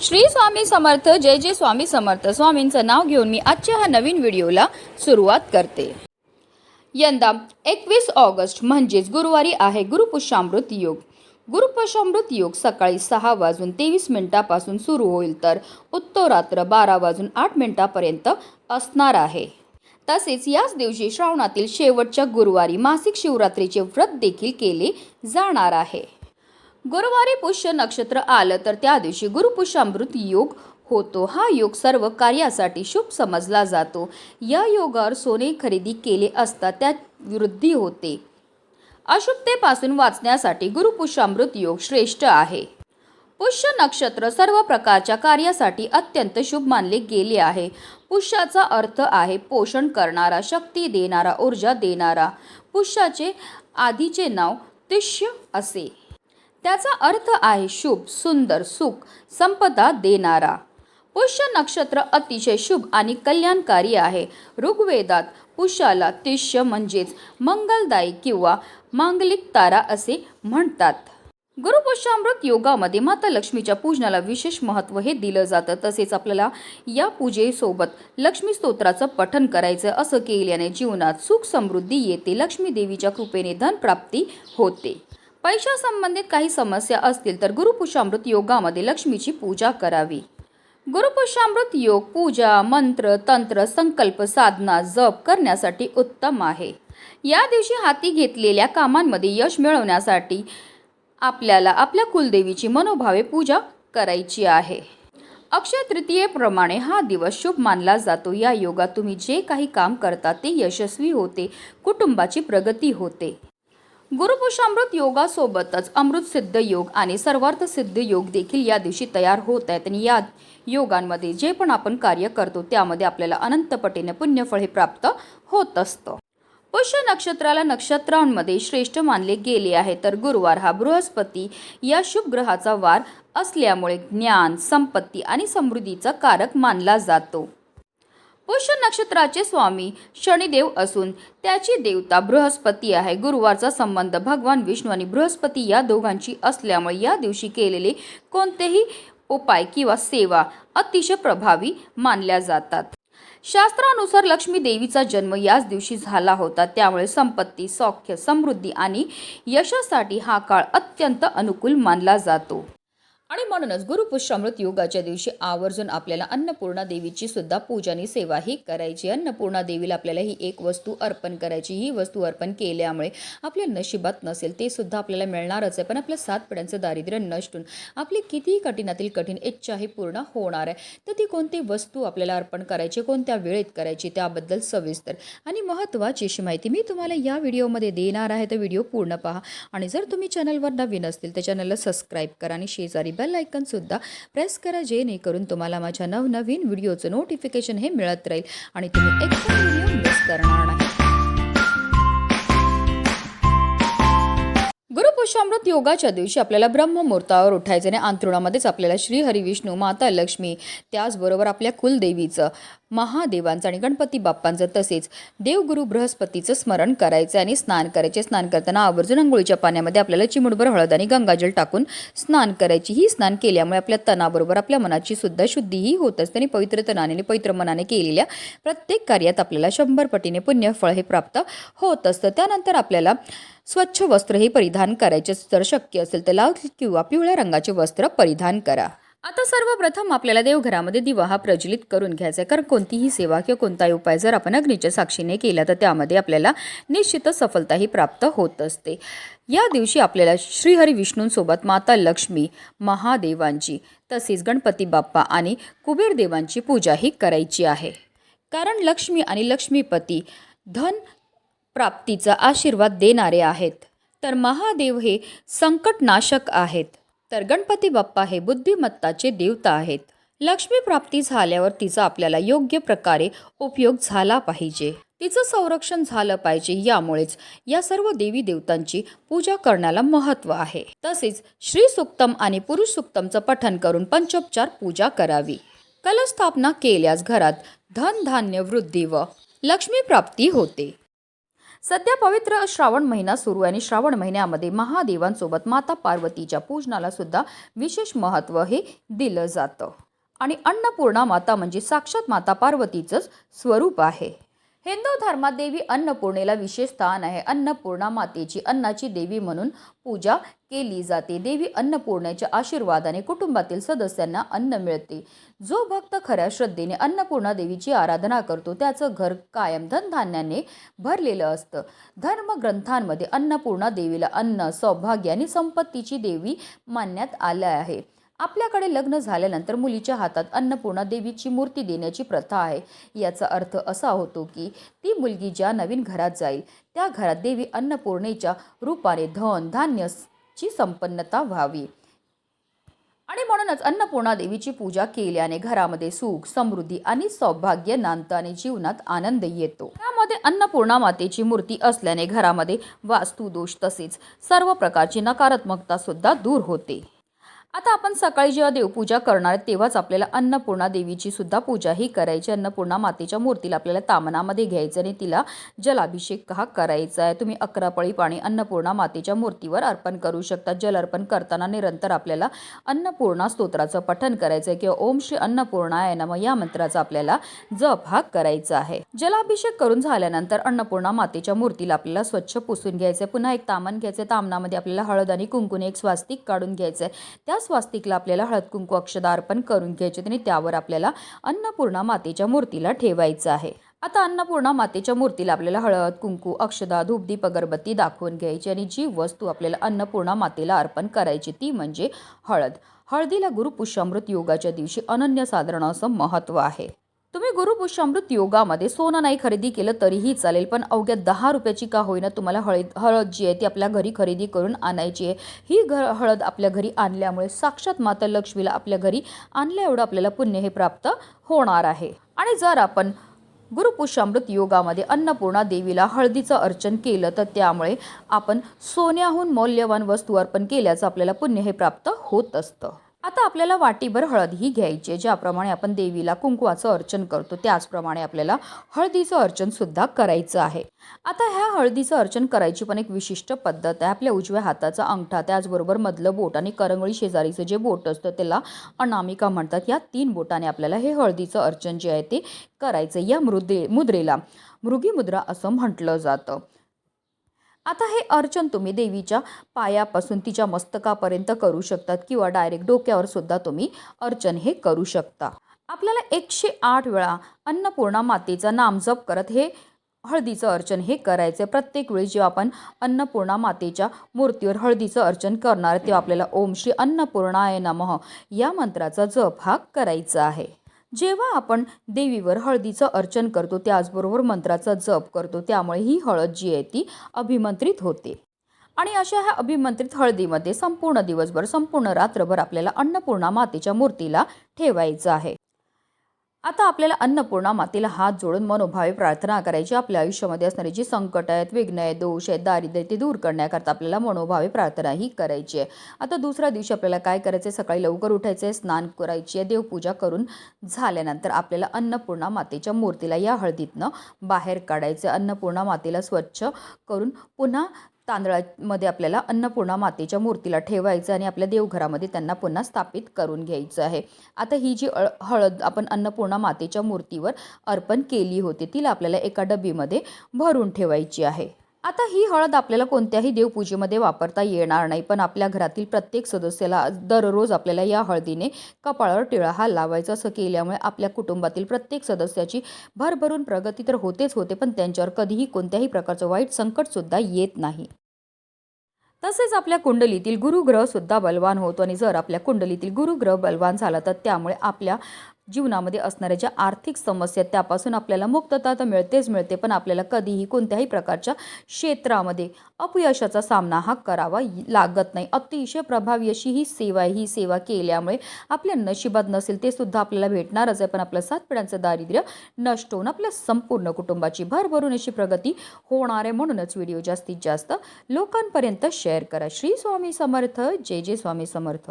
श्री स्वामी समर्थ जय जय स्वामी समर्थ. स्वामींचं नाव घेऊन मी आजच्या ह्या नवीन व्हिडिओला सुरुवात करते. यंदा एकवीस ऑगस्ट म्हणजेच गुरुवारी आहे गुरुपुष्यामृत योग. गुरुपुष्यामृत योग सकाळी सहा वाजून तेवीस मिनिटापासून सुरू होईल तर उत्तरात्र बारा वाजून आठ मिनिटापर्यंत असणार आहे. तसेच याच दिवशी श्रावणातील शेवटच्या गुरुवारी मासिक शिवरात्रीचे व्रत देखील केले जाणार आहे. गुरुवारी पुष्य नक्षत्र आलं तर त्या दिवशी गुरुपुष्यामृत योग होतो. हा योग सर्व कार्यासाठी शुभ समजला जातो. या योगावर सोने खरेदी केले असता त्यात वृद्धी होते. अशुभतेपासून वाचण्यासाठी गुरुपुष्यामृत योग श्रेष्ठ आहे. पुष्य नक्षत्र सर्व प्रकारच्या कार्यासाठी अत्यंत शुभ मानले गेले आहे. पुष्याचा अर्थ आहे पोषण करणारा शक्ती देणारा ऊर्जा देणारा. पुष्याचे आधीचे नाव तिष्य असे. त्याचा अर्थ आहे शुभ सुंदर सुख संपदा देणारा. पुष्य नक्षत्र अतिशय शुभ आणि कल्याणकारी आहे. ऋग्वेदात पुष्याला तिष्य म्हणजेच मंगलदायी किंवा मांगलिक तारा असे म्हणतात. गुरुपुष्यामृत योगामध्ये माता लक्ष्मीच्या पूजनाला विशेष महत्त्व हे दिलं जातं. तसेच आपल्याला या पूजेसोबत लक्ष्मी स्तोत्राचं पठन करायचं असं केल्याने जीवनात सुख समृद्धी येते. लक्ष्मी देवीच्या कृपेने धनप्राप्ती होते. पैशासंबंधित काही समस्या असतील तर गुरुपुषामृत योगामध्ये लक्ष्मीची पूजा करावी. गुरुपुष्यामृत योग पूजा मंत्र तंत्र संकल्प साधना जप करण्यासाठी उत्तम आहे. या दिवशी हाती घेतलेल्या कामांमध्ये यश मिळवण्यासाठी आपल्याला आपल्या कुलदेवीची मनोभावे पूजा करायची आहे. अक्षय तृतीयेप्रमाणे हा दिवस शुभ मानला जातो. या योगात तुम्ही जे काही काम करता ते यशस्वी होते. कुटुंबाची प्रगती होते. गुरुपुषामृत योगासोबतच अमृत सिद्ध योग आणि सर्वार्थ सिद्ध योग देखील या दिवशी तयार होत आहेत. आणि या योगांमध्ये जे पण आपण कार्य करतो त्यामध्ये आपल्याला अनंतपटीने पुण्यफळ हे प्राप्त होत असतं. पुष्य नक्षत्राला नक्षत्रांमध्ये श्रेष्ठ मानले गेले आहे. तर गुरुवार हा बृहस्पती या शुभ ग्रहाचा वार असल्यामुळे ज्ञान संपत्ती आणि समृद्धीचा कारक मानला जातो. पुष्य नक्षत्राचे स्वामी शनिदेव असून त्याची देवता बृहस्पती आहे. गुरुवारचा संबंध भगवान विष्णू आणि बृहस्पती या दोघांची असल्यामुळे या दिवशी केलेले कोणतेही उपाय किंवा सेवा अतिशय प्रभावी मानल्या जातात. शास्त्रानुसार लक्ष्मी देवीचा जन्म याच दिवशी झाला होता. त्यामुळे संपत्ती सौख्य समृद्धी आणि यशासाठी हा काळ अत्यंत अनुकूल मानला जातो. आणि म्हणूनच गुरुपुष्यामृत योगाच्या दिवशी आवर्जून आपल्याला अन्नपूर्णा देवीची सुद्धा पूजानी सेवा ही करायची. अन्नपूर्णा देवीला आपल्याला ही एक वस्तू अर्पण करायची. ही वस्तू अर्पण केल्यामुळे आपल्या नशिबात नसेल ते सुद्धा आपल्याला मिळणारच आहे. पण आपल्या सात पिढ्यांचं दारिद्र्य नष्टून आपली कितीही कठीणातील कठीण इच्छा ही पूर्ण होणार आहे. तर ती कोणती वस्तू आपल्याला अर्पण करायची कोणत्या वेळेत करायची त्याबद्दल सविस्तर आणि महत्त्वाची अशी माहिती मी तुम्हाला या व्हिडिओमध्ये देणार आहे. तर व्हिडिओ पूर्ण पहा आणि जर तुम्ही चॅनलवर नवीन असतील तर चॅनलला सबस्क्राईब करा आणि शेजारी बेल आयकनसुद्धा प्रेस करा जेणेकरून तुम्हाला माझ्या नवनवीन व्हिडिओचं नोटिफिकेशन हे मिळत राहील आणि तुम्ही एकदा व्हिडिओ मिस करणार नाही. गुरुपुष्यामृत योगाच्या दिवशी आपल्याला ब्रह्ममुहूर्तावर उठायचं आणि अंतरुणामध्येच आपल्याला श्री हरिविष्णू माता लक्ष्मी त्याचबरोबर आपल्या कुलदेवीचं. महादेवांचं आणि गणपती बाप्पांचं तसेच देवगुरु बृहस्पतीचं स्मरण करायचं आणि स्नान करायचे. स्नान करताना आवर्जून आंघोळीच्या पाण्यामध्ये आपल्याला चिमुडभर हळद आणि गंगाजल टाकून स्नान करायची. ही स्नान केल्यामुळे आपल्या तनाबरोबर आपल्या मनाची सुद्धा शुद्धीही होत असते आणि पवित्र तनाने आणि पवित्र मनाने केलेल्या प्रत्येक कार्यात आपल्याला शंभर पटीने पुण्यफळ हे प्राप्त होत असतं. त्यानंतर आपल्याला स्वच्छ वस्त्र हे परिधान करायचे. जर शक्य असेल तर लाल किंवा पिवळ्या रंगाचे वस्त्र परिधान करा. आता सर्वप्रथम आपल्याला देवघरामध्ये दिवा हा प्रज्वलित करून घ्यायचा आहे. कारण कोणतीही सेवा किंवा कोणताही उपाय जर आपण अग्नीच्या साक्षीने केला तर त्यामध्ये आपल्याला निश्चितच सफलताही प्राप्त होत असते. या दिवशी आपल्याला श्रीहरी विष्णूंसोबत माता लक्ष्मी महादेवांची तसेच गणपती बाप्पा आणि कुबेर देवांची पूजाही करायची आहे. कारण लक्ष्मी आणि लक्ष्मीपती धन प्राप्तीचा आशीर्वाद देणारे आहेत. तर महादेव हे संकटनाशक आहेत. तर गणपती बाप्पा हे बुद्धिमत्ताचे देवता आहेत. लक्ष्मी प्राप्ती झाल्यावर तिचा आपल्याला योग्य प्रकारे उपयोग झाला पाहिजे. तिचं संरक्षण झालं पाहिजे यामुळेच या सर्व देवी देवतांची पूजा करण्याला महत्त्व आहे. तसेच श्री सुक्तम आणि पुरुष सुक्तमचं पठन करून पंचोपचार पूजा करावी. कलस्थापना केल्यास घरात धन धान्य वृद्धी व लक्ष्मी प्राप्ती होते. सध्या पवित्र श्रावण महिना सुरू आणि श्रावण महिन्यामध्ये महादेवांसोबत माता पार्वतीच्या पूजनाला सुद्धा विशेष महत्त्व हे दिलं जातं. आणि अन्नपूर्णा माता म्हणजे साक्षात माता पार्वतीचंच स्वरूप आहे. हिंदू धर्मात देवी अन्नपूर्णेला विशेष स्थान आहे. अन्नपूर्णा मातेची अन्नाची देवी म्हणून पूजा केली जाते. देवी अन्नपूर्णेच्या आशीर्वादाने कुटुंबातील सदस्यांना अन्न मिळते. जो भक्त खऱ्या श्रद्धेने अन्नपूर्णा देवीची आराधना करतो त्याचं घर कायम धनधान्याने भरलेलं असतं. धर्मग्रंथांमध्ये अन्नपूर्णा देवीला अन्न सौभाग्य आणि संपत्तीची देवी मानण्यात आलं आहे. आपल्याकडे लग्न झाल्यानंतर मुलीच्या हातात अन्नपूर्णा देवीची मूर्ती देण्याची प्रथा आहे. याचा अर्थ असा होतो की ती मुलगी ज्या नवीन घरात जाईल त्या घरात देवी अन्नपूर्णेच्या रूपाने धन धान्याची संपन्नता व्हावी. आणि म्हणूनच अन्नपूर्णा देवीची पूजा केल्याने घरामध्ये सुख समृद्धी आणि सौभाग्य नांदताने आणि जीवनात आनंद येतो. त्यामध्ये अन्नपूर्णा मातेची मूर्ती असल्याने घरामध्ये वास्तुदोष तसेच सर्व प्रकारची नकारात्मकता सुद्धा दूर होते. आता आपण सकाळी जेव्हा देवपूजा करणार तेव्हाच आपल्याला अन्नपूर्णा देवीची सुद्धा पूजा ही करायची अन्नपूर्णा मातेच्या मूर्तीला आपल्याला तामनामध्ये घ्यायचं आणि तिला जलाभिषेक हा करायचा आहे. तुम्ही अकरा पळी पाणी अन्नपूर्णा मातेच्या मूर्तीवर अर्पण करू शकता. जल अर्पण करताना निरंतर आपल्याला अन्नपूर्णा स्तोत्राचं पठन करायचं आहे किंवा ओम श्री अन्नपूर्णा आहे नम या मंत्राचा आपल्याला जप हा करायचा आहे. जलाभिषेक करून झाल्यानंतर अन्नपूर्णा मातेच्या मूर्तीला आपल्याला स्वच्छ पुसून घ्यायचं आहे. पुन्हा एक तामन घ्यायचं आहे. तामनामध्ये आपल्याला हळद आणि कुंकुने एक स्वास्तिक काढून घ्यायचं आहे. त्या स्वास्तिकला आपल्याला हळद कुंकू अक्षदा अर्पण करून घ्यायचे. आणि त्यावर आपल्याला अन्नपूर्णा मातेच्या मूर्तीला ठेवायचं आहे. आता अन्नपूर्णा मातेच्या मूर्तीला आपल्याला हळद कुंकू अक्षदा धूपदीप अगरबत्ती दाखवून घ्यायची आणि जी वस्तू आपल्याला अन्नपूर्णा मातेला अर्पण करायची ती म्हणजे हळद. हळदीला गुरुपुष्यामृत योगाच्या दिवशी अनन्यसाधारण असं महत्त्व आहे. गुरुपुष्यामृत योगामध्ये सोनं नाही खरेदी केलं तरीही चालेल पण अवघ्या दहा रुपयाची का होईना तुम्हाला हळद हळद जी आहे ती आपल्या घरी खरेदी करून आणायची आहे. ही घ हळद आपल्या घरी आणल्यामुळे साक्षात माता लक्ष्मीला आपल्या घरी आणल्या एवढं आपल्याला पुण्य हे प्राप्त होणार आहे. आणि जर आपण गुरुपुष्यामृत योगामध्ये अन्नपूर्णा देवीला हळदीचं अर्चन केलं तर त्यामुळे आपण सोन्याहून मौल्यवान वस्तू अर्पण केल्याचं आपल्याला पुण्य हे प्राप्त होत असतं. आता आपल्याला वाटीभर हळद ही घ्यायची आहे ज्याप्रमाणे आपण देवीला कुंकवाचं अर्चन करतो त्याचप्रमाणे आपल्याला हळदीचं अर्चन सुद्धा करायचं आहे. आता ह्या हळदीचं अर्चन करायची पण एक विशिष्ट पद्धत आहे. आपल्या उजव्या हाताचा अंगठा त्याचबरोबर मधलं बोट आणि करंगळी शेजारीचं जे बोट असतं त्याला अनामिका म्हणतात. या तीन बोटाने आपल्याला हे हळदीचं अर्चन जे आहे ते करायचं या मृदे मुद्रेला. मृगी मुद्रा असं म्हटलं जातं. आता हे अर्चन तुम्ही देवीच्या पायापासून तिच्या मस्तकापर्यंत करू शकतात किंवा डायरेक्ट डोक्यावर सुद्धा तुम्ही अर्चन हे करू शकता. आपल्याला एकशे आठ वेळा अन्नपूर्णा मातेचा नामजप करत हे हळदीचं अर्चन हे करायचं प्रत्येक वेळी जेव्हा आपण अन्नपूर्णा मातेच्या मूर्तीवर हळदीचं अर्चन करणार तेव्हा आपल्याला ओम श्री अन्नपूर्णाय नमः या मंत्राचा जप हा करायचा आहे. जेव्हा आपण देवीवर हळदीचं अर्चन करतो त्याचबरोबर मंत्राचा जप करतो त्यामुळे ही हळद जी आहे ती अभिमंत्रित होते. आणि अशा ह्या अभिमंत्रित हळदीमध्ये संपूर्ण दिवसभर संपूर्ण रात्रभर आपल्याला अन्नपूर्णा मातेच्या मूर्तीला ठेवायचं आहे. आता आपल्याला अन्नपूर्णा मातेला हात जोडून मनोभावे प्रार्थना करायची. आपल्या आयुष्यामध्ये असणारी जी संकट आहेत विघ्न आहेत दोष आहेत दारिद्र्य ते दूर करण्याकरता आपल्याला मनोभावे प्रार्थना ही करायची आहे. आता दुसऱ्या दिवशी आपल्याला काय करायचं आहे सकाळी लवकर उठायचं आहे स्नान करायची आहे देवपूजा करून झाल्यानंतर आपल्याला अन्नपूर्णा मातेच्या मूर्तीला या हळदीतनं बाहेर काढायचं अन्नपूर्णा मातेला स्वच्छ करून पुन्हा तांदळामध्ये आपल्याला अन्नपूर्णा मातेच्या मूर्तीला ठेवायचं आणि आपल्या देवघरामध्ये त्यांना पुन्हा स्थापित करून घ्यायचं आहे. आता ही जी अळ हळद आपण अन्नपूर्णा मातेच्या मूर्तीवर अर्पण केली होती तिला आपल्याला एका डबीमध्ये भरून ठेवायची आहे. आता ही हळद आपल्याला कोणत्याही देवपूजेमध्ये वापरता येणार नाही पण आपल्या घरातील प्रत्येक सदस्याला दररोज आपल्याला या हळदीने कपाळावर टिळा हा लावायचा. असं केल्यामुळे आपल्या कुटुंबातील प्रत्येक सदस्याची भरभरून प्रगती तर होतेच होते पण त्यांच्यावर कधीही कोणत्याही प्रकारचं वाईट संकटसुद्धा येत नाही. तसेच आपल्या कुंडलीतील गुरुग्रह सुद्धा बलवान होतो आणि जर आपल्या कुंडलीतील गुरुग्रह बलवान झाला तर त्यामुळे आपल्या जीवनामध्ये असणाऱ्या ज्या आर्थिक समस्या आहेत, त्यापासून आपल्याला मुक्तता तर मिळतेच मिळते पण आपल्याला कधीही कोणत्याही प्रकारच्या क्षेत्रामध्ये अपयशाचा सामना हा करावा लागत नाही. अतिशय प्रभावी अशी ही सेवा ही सेवा केल्यामुळे आपल्या नशिबात नसेल ते सुद्धा आपल्याला भेटणारच आहे पण आपलं सात पिढ्यांचं दारिद्र्य नष्ट होऊन आपल्या संपूर्ण कुटुंबाची भरभरून अशी प्रगती होणार आहे म्हणूनच व्हिडिओ जास्तीत जास्त लोकांपर्यंत शेअर करा. श्री स्वामी समर्थ. जय जय स्वामी समर्थ.